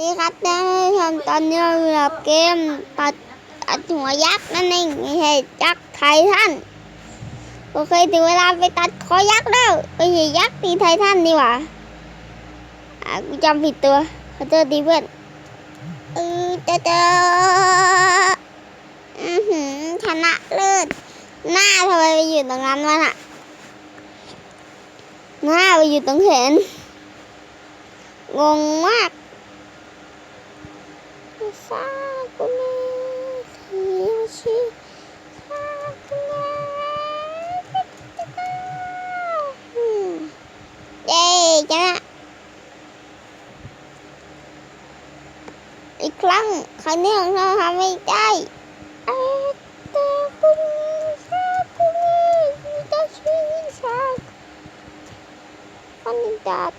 ดีครับท่านผู้ชมตอนนี้เราอยู่กับเกมตัดตัดหัวยักษ์นั่นเองไม่ใช่ยักษ์ไททันโอเคถึงเวลาไปตัดคอยักษ์แล้วไม่ใช่ยักษ์ตีไททันนี่หว่าอะกูจำผิดตัวขอโทษดีเพื่อนเออเจอเจออือหือชนะเลิศหน้าทำไมไปอยู่ตรงนั้นวะน่ะหน้าไปอยู่ตรงแขนงงมาก เย้จ้ะอีกครั้งครั้งนี้ของเราทำไม่ได้แต่คุณชาคุณมีต้องช่วยชาคนดัด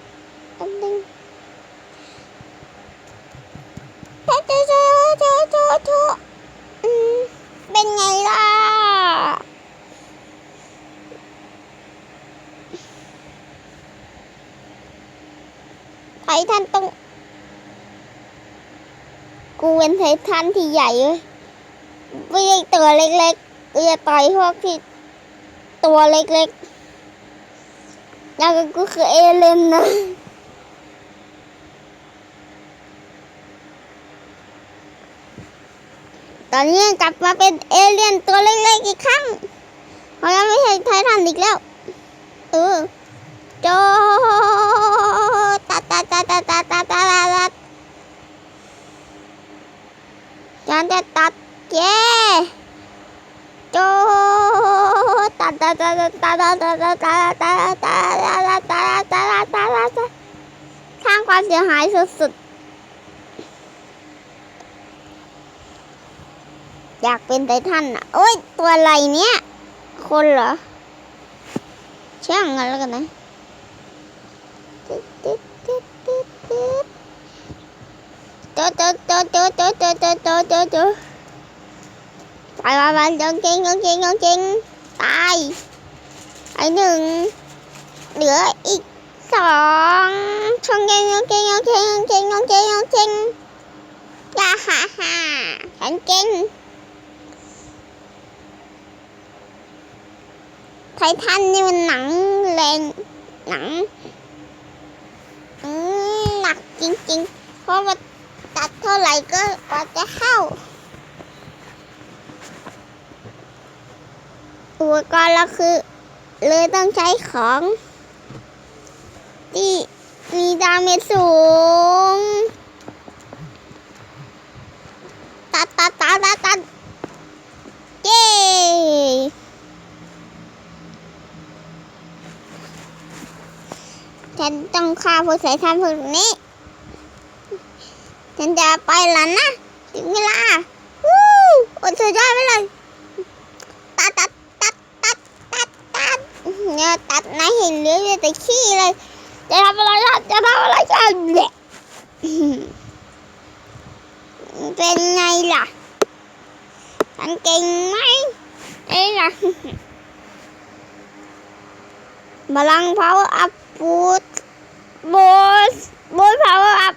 ททันต้อง กูเป็นไททันที่ใหญ่เลยไม่ใช่ตัวเล็กๆกูจะต่อยพวกที่ตัวเล็กๆแล้วก็กูคือเอเลนนะตอนนี้กลับมาเป็นเอเลี่ยนตัวเล็กๆอีกครั้งเพราะยังไม่ใช่ไททันอีกแล้ว เออ โจตัดตัดตัดตัดตัดตัดตัดตัดฉันจะตัดเย้โจตัดตัดตัดตัดตัดตัดตัดตัดตัดตัดตัดตัดตัดตัดตัดตัดสร้างความเสียหายสุดๆ อยากเป็นไททันอะโอ้ย ตัวอะไรเนี้ยคนเหรอช่างกันแล้วกันนะ ตึ๊ดตึ๊ดตึ๊ดตึ๊ดตึ๊ดโตโตโตโตโตโตโตโตโตโตไปไปไปจงจริงจงจริงจงจ จริง ๆ เพราะว่าตัดเท่าไหร่ก็กว่าจะเข้า อุปกรณ์เราคือ เลยต้องใช้ของ ที่มีดาเมจสูง ตัดตัดตัดตัดตัดเย้ฉันต้องฆ่าผู้สายทานพวกนี้ ฉันจะไปแล้วนะถึงเวลาวู้โอ้สุดยอดไปเลยตัดตัดตัดตัดตัดตัดเนี่ยตัดนายเห็นเหลือแต่ขี้เลย จะทำอะไรล่ะจะทำอะไรกันเนี่ยเป็นไงล่ะฉันเก่งไหมเอ้ล่ะพลัง power up บูทบูทบูท power up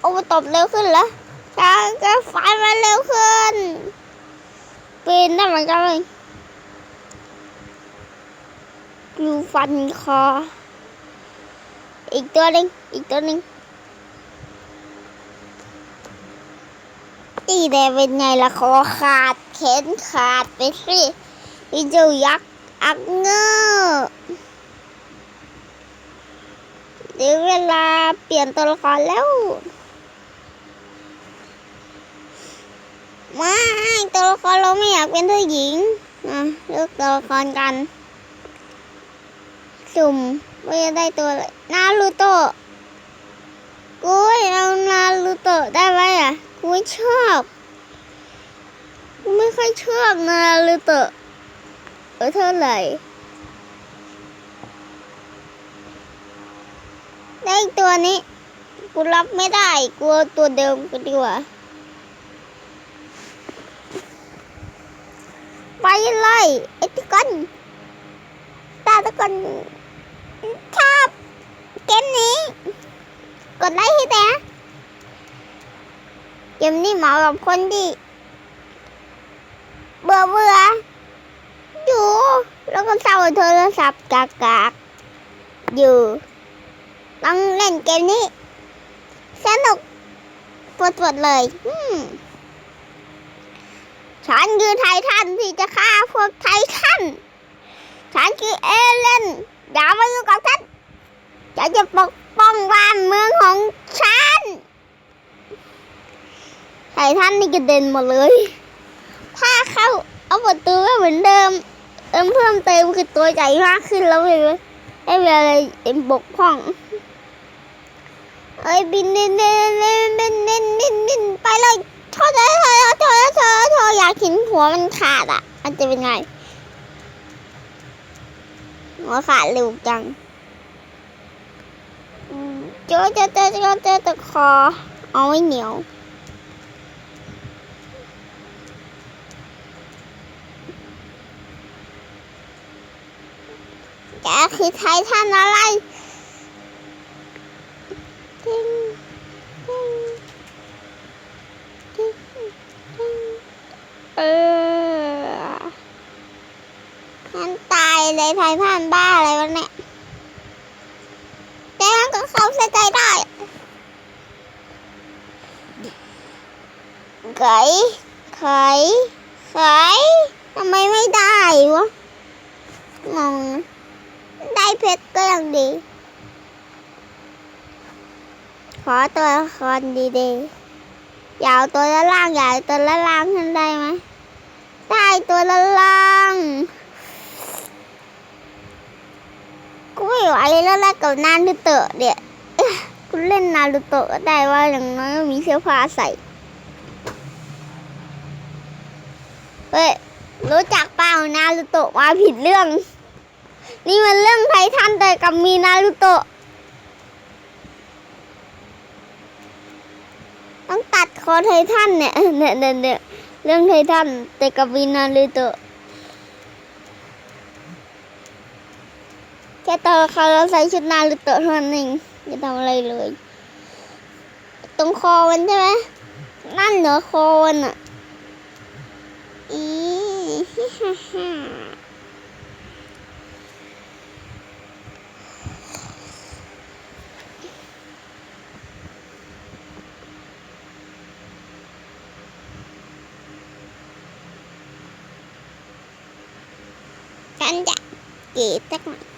โอ้ตบเร็วขึ้นเหรอการก็ไฟมันเร็วขึ้นปีนได้เหมือนกันเลยกูฟันคอ อีกตัวหนึ่งอีกตัวหนึ่งตีแต่เป็นไงล่ะคอขาดแขนขาดไปสิวิจูยักษ์อักเงอเดี๋ยวเวลาเปลี่ยนตัวละครแล้ว ไม่ตัวละครเราไม่อยากเป็นผู้หญิงอะเลือกตัวละครกัน สุ่มว่าจะได้ตัวนารูโตะกูเอานารูโตะได้ไหมอะกูไม่ชอบกูไม่ค่อยชอบนารูโตะเออเท่าไหร่ได้ตัวนี้ กูรับไม่ได้กลัวตัวเดิมกันดีกว่า ไปเลยไอ้ทุกคนตาทุกคนชอบเกมนี้ กดไลค์ให้แต่เกมนี้เหมาะกับคนที่เบื่อเบื่ออยู่ แล้วก็เศร้าโทรศัพท์กากกากๆอยู่ต้องเล่นเกมนี้ สนุกปวดๆเลย อืม ฉันคือไททันที่จะฆ่าพวกไททัน ฉันคือเอเลนอย่ามาอยู่กับฉันฉันจะปกป้องบ้านเมืองของฉัน ไททันนี่กระเด็นหมดเลยถ้าเข้าเอาประตูไวเหมือนเดิม เอิมเพิ่มเติมคือตัวใหญ่มากขึ้นแล้วเลยไอ้เวลาเอ็มบกพร่องเอ้ยบินเน้นเน้นเน้นเน้นเน้นเน้นเน้นไปเลย โทษเลยโทษโทษโทษโทษอยากเห็นหัวมันขาดอะ มันจะเป็นไง หัวขาดเร็วจังเจอเจอเจอเจอเจอตะคอ เอาไว้เหนียวแกคือไททันอะไรติ้งติ้งติ้งติ้งเออมันตายเลยไททันบ้าอะไรวะเนี่ย แต่ มันก็เข้าใส่ใจได้ไขไขไขทำไมไม่ได้วะงงได้เพชรก็ยังดี ขอตัวละครดีๆอยาวตัวละล่างอยาวตัวละล่างขึ้นได้ไหม ได้ตัวละล่างกูไม่ไหวแล้วล่ะกับนารูโตะเนี่ย เอ๊ะกูเล่นนารูโตะก็ได้ว่าอย่างน้อยมีเสื้อผ้าใส่ เฮ้ย รู้จักเปล่านารูโตะมาผิดเรื่อง นี่มันเรื่องไททันแต่กับมีนารูโตะ ต้องตัดคอไททันเนี่ยเนี่ยเนี่ยเนี่ยเรื่องไททันแต่กับมีนารูโตะแค่ตอนเขาเราใส่ชุดนารูโตะเท่านั้นเอง จะทำอะไรเลย ตรงคอมันใช่ไหมนั่นเหนือคอมันอะอีฮ่าฮ่าฮ่าฉันจะกรีดสักหน่อย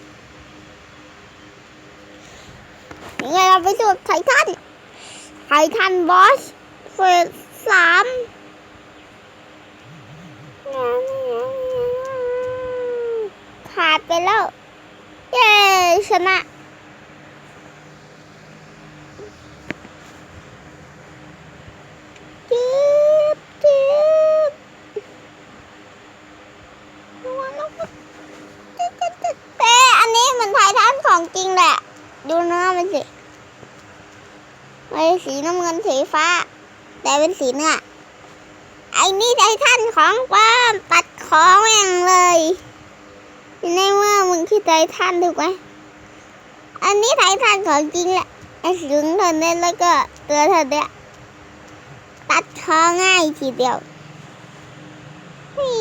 ยังไงเราไปสู้ไททันไททันบอสเฟสสามขาดไปแล้ว เย้ชนะ จิ๊บจิ๊บ แต่อันนี้เหมือนไททันของจริงแหละ ดูเนื้อมันสิไม่ใช่สี น้ำเงินสีฟ้า แต่เป็นสีเนื้อไอ้นี่ไททันของปลอมตัดคอแม่งเลยในเมื่อมึงคือไททันถูกไหมอันนี้ไททันของจริงแหละไอ้สูงเท่านี้แล้วก็ตัวเท่านี้ตัดคอง่ายทีเดียววิ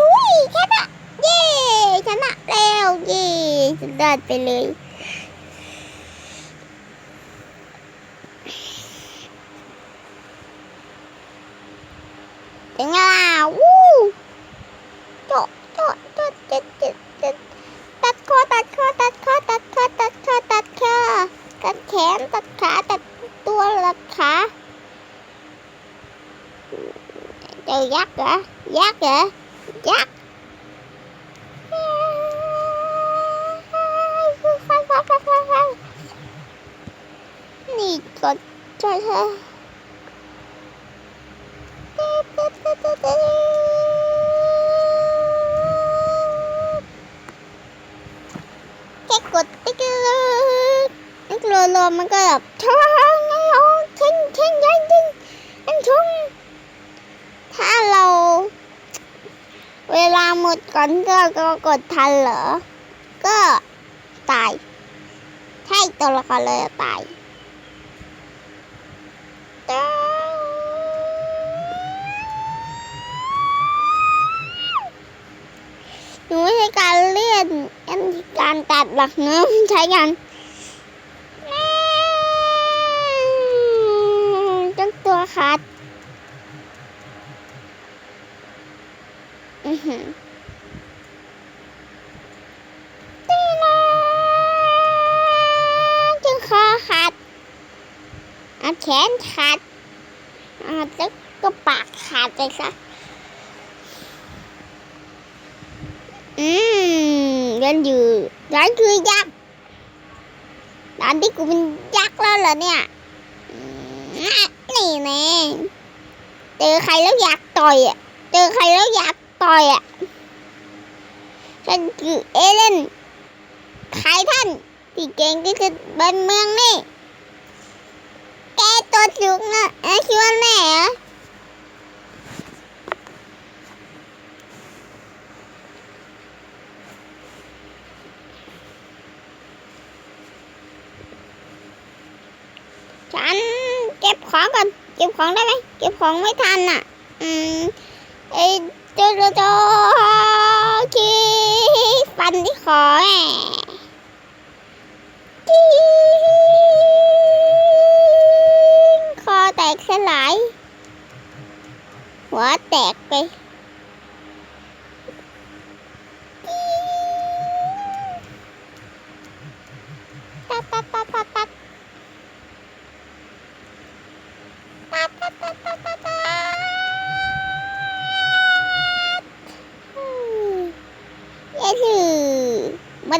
ววิวชนะเย้ชนะแล้วเย้สุดยอดไปเลย เป็นไงล่ะวู้โจโจโจเจ็ดเจ็ดเจ็ดตัดคอตัดคอตัดคอตัดคอตัดคอตัดคอตัดแขนตัดขาตัดตัวตัดขาเจอยักษ์เหรอยักษ์เหรอยักษ์นี่กดช่วยเธอ ค่กดติ๊กเกร์ติ๊กรวมๆมันก็แบบช่องไงเอาเช่นเช่นยันยิงอันชงถ้าเรา เวลาหมดก่อนก็ก็กดทันเหรอ ก็ตาย ใช่ตัวละครเลยตาย ตัดหลักเนื้อใช้กันจังตัวขาดอือหือตีนะจังคอขาดอะแขนขาดอะแล้วก็ปากขาดไปซะอืม เรียนอยู่ร้านคือยักษ์ร้านที่กูเป็นยักษ์แล้วเหรอเนี่ยนี่แน่เจอใครแล้วอยากต่อยอะเจอใครแล้วอยากต่อยอะฉันคือเอเลนใครท่านที่เก่งที่สุดบนเมืองนี่แกตัวสูงนะเอ๊ะคิดว่าแน่เหรอ ฉันเก็บ ของก่อนเก็บของได้ไหมเก็บของไม่ทันอะ อืมไอ้โจโจโจคีฟันที่คอแหม่จี๊งคอแตกสลาย หัวแตกไป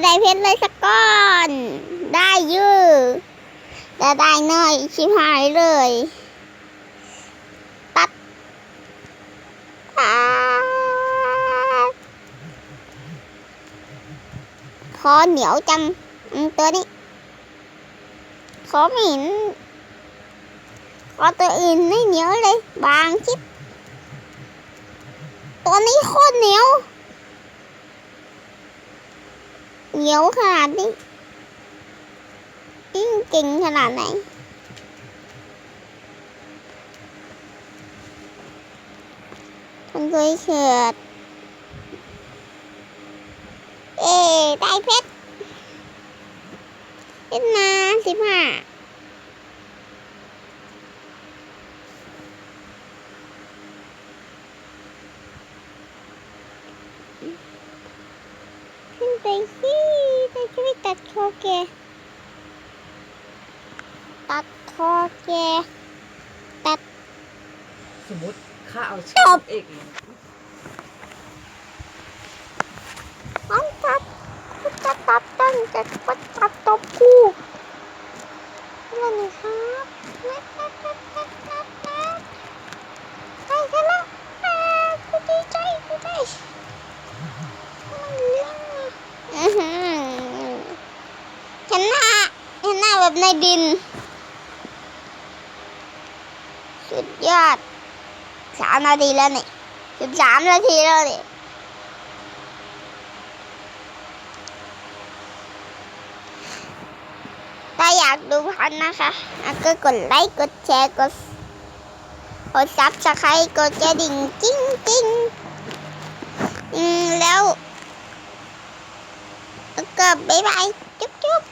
ได้เพชรเลยสักก้อน ได้ยือแต่ได้น้อยชิบหายเลย ตัดตัดคอเหนียวจังตัวนี้ขอไม่เห็นก็ตัวอื่นไม่เหนียวเลย บางชิบตัวนี้โคตรเหนียว เหนียวขนาดนี้ยิ่งเก่งขนาดไหนมันเคยเฉิดเอ๊ได้เพชรเพชรมาสิบห้า ขึ้นไปสิไปช่วยตัดคอแก ตัดคอแก ตัด สมมติข้าเอา จ ชื่อบ เอกมามันตัดมันจะตัดตั้งแต่มันตัดตบกูนั่นนี่ครับนัดนัดนัดนัดนัดนัดไปกันแล้วอ่ากูดีใจกูได้มันเลี้ยงอะอื้อหือชนะชนะแบบในดิน สุดยอด สามนาทีแล้วนี่สิบสามนาทีแล้วนี่ถ้าอยากดูพันนะคะก็กดไลค์กดแชร์กดกดซับสไครต์กดกระดิ่งจิ้งจิ้งอืมแล้วแล้วก็บ๊ายบายจุ๊บจุ๊บ